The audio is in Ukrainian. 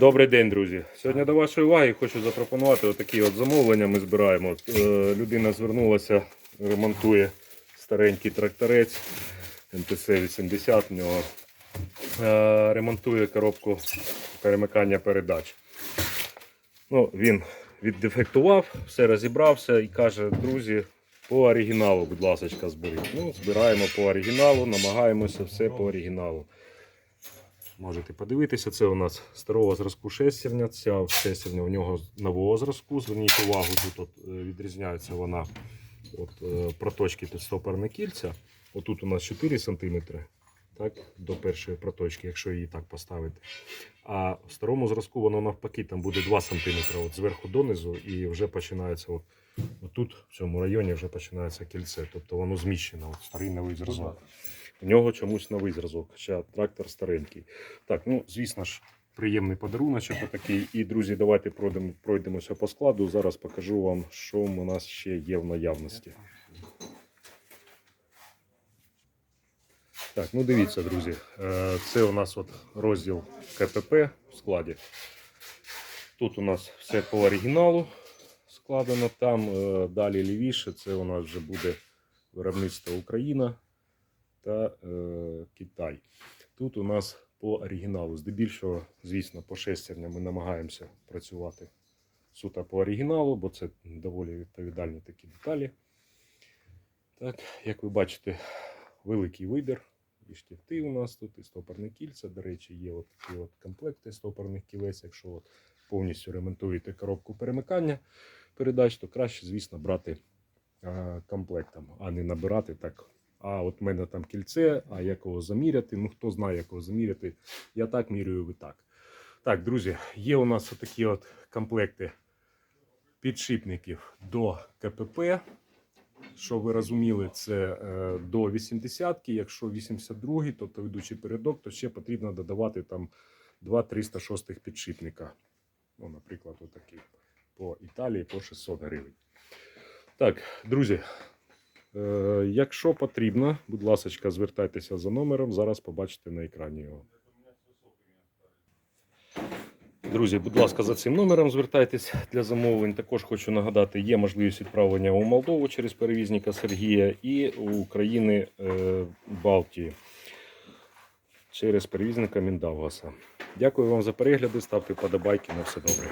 Добрий день, друзі. Сьогодні до вашої уваги хочу запропонувати отакі от замовлення. Ми збираємо. От, е, людина звернулася, ремонтує старенький тракторець МТЦ-80 в нього. Е, ремонтує коробку перемикання передач. Ну, він віддефектував, все розібрався і каже, друзі, по оригіналу, будь ласка, зберіть. Ну, збираємо по оригіналу, намагаємося все по оригіналу. Можете подивитися, це у нас старого зразку шестерня. Ця шестерня у нього нового зразку. Зверніть увагу, тут от, е, відрізняється вона от, е, проточки підстопорне кільця. Отут у нас 4 см так, до першої проточки, якщо її так поставити. А в старому зразку воно навпаки там буде 2 см от зверху донизу, і вже починається от, отут, в цьому районі, вже починається кільце. Тобто воно зміщено, от старий новий зразок. У нього чомусь новий зразок, хоча трактор старенький. Так, ну звісно ж, приємний подаруночок такий. І, друзі, давайте пройдемо, пройдемося по складу. Зараз покажу вам, що у нас ще є в наявності. Так, ну дивіться, друзі. е, Це у нас от розділ КПП в складі. Тут у нас все по оригіналу складено. Там е, далі лівіше, це у нас вже буде виробництво Україна та е, Китай. Тут у нас по оригіналу. Здебільшого, звісно, по шестерням ми намагаємося працювати суто по оригіналу, бо це доволі відповідальні такі деталі. Так, як ви бачите, великий вибір. І штифти у нас тут, і стопорне кільця. До речі, є от такі от комплекти стопорних кілець. Якщо от повністю ремонтуєте коробку перемикання передач, то краще, звісно, брати а, комплектом, а не набирати так. А от в мене там кільце, а як його заміряти? Ну хто знає, як його заміряти. Я так міряю, ви так. Так, друзі, є у нас такі от комплекти підшипників до КПП. Що ви розуміли, це е, до 80-ки. Якщо 82-й, тобто ведучий передок, то ще потрібно додавати там 2 306 підшипника. Ну, наприклад, отакий по Італії по 600 гривень. Так, друзі, якщо потрібно, будь ласка, звертайтеся за номером. Зараз побачите на екрані його. Друзі, будь ласка, за цим номером звертайтесь для замовлень. Також хочу нагадати, є можливість відправлення у Молдову через перевізника Сергія і у України е, Балтії через перевізника Міндавгаса. Дякую вам за перегляди. Ставте подобайки. На все добре.